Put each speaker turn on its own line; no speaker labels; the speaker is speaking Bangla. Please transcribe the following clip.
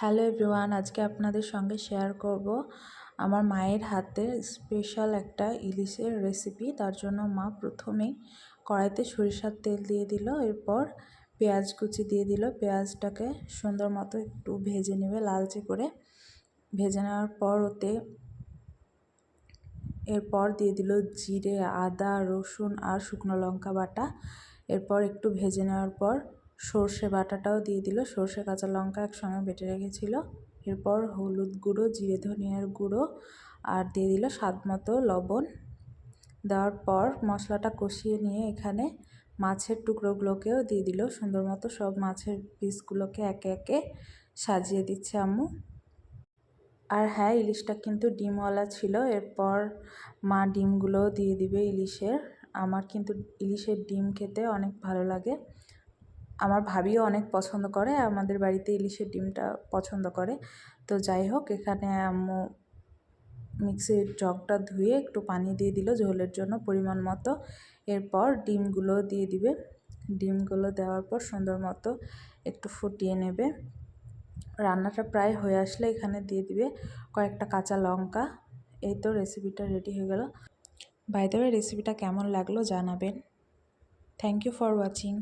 হ্যালো এভরিওয়ান, আজকে আপনাদের সঙ্গে শেয়ার করব আমার মায়ের হাতে স্পেশাল একটা ইলিশের রেসিপি তার জন্য মা প্রথমেই কড়াইতে সরিষার তেল দিয়ে দিল, এরপর পেঁয়াজ কুচি দিয়ে দিল। পেঁয়াজটাকে সুন্দর মতো একটু ভেজে নেবে, লালচে করে। ভেজে নেওয়ার পর ওতে এরপর দিয়ে দিল জিরে, আদা, রসুন আর শুকনো লঙ্কা বাটা। এরপর একটু ভেজে নেওয়ার পর সর্ষে বাটাটাও দিয়ে দিল। সর্ষে, কাঁচা লঙ্কা একসঙ্গে বেটে রেখেছিল। এরপর হলুদ গুঁড়ো, জিরে, ধনিয়ার গুঁড়ো আর দিয়ে দিল স্বাদ মতো লবণ। দেওয়ার পর মশলাটা কষিয়ে নিয়ে এখানে মাছের টুকরোগুলোকেও দিয়ে দিল। সুন্দর মতো সব মাছের পিসগুলোকে একে একে সাজিয়ে দিচ্ছে আম্মু। আর হ্যাঁ ইলিশটা কিন্তু ডিমওয়ালা ছিল। এরপর মা ডিমগুলোও দিয়ে দিবে ইলিশের। আমার কিন্তু ইলিশের ডিম খেতে অনেক ভালো লাগে। আমার ভাবিও অনেক পছন্দ করে, আমাদের বাড়িতে ইলিশের ডিমটা পছন্দ করে। তো যাই হোক, এখানে আম্মু মিক্সির জগটা ধুয়ে একটু পানি দিয়ে দিল ঝোলের জন্য পরিমাণ মতো। এরপর ডিমগুলো দিয়ে দিবে। ডিমগুলো দেওয়ার পর সুন্দর মতো একটু ফুটিয়ে নেবে। রান্নাটা প্রায় হয়ে আসলে এখানে দিয়ে দিবে কয়েকটা কাঁচা লঙ্কা। এই তো রেসিপিটা রেডি হয়ে গেল। বাইদেবে রেসিপিটা কেমন লাগল জানাবেন। Thank you for watching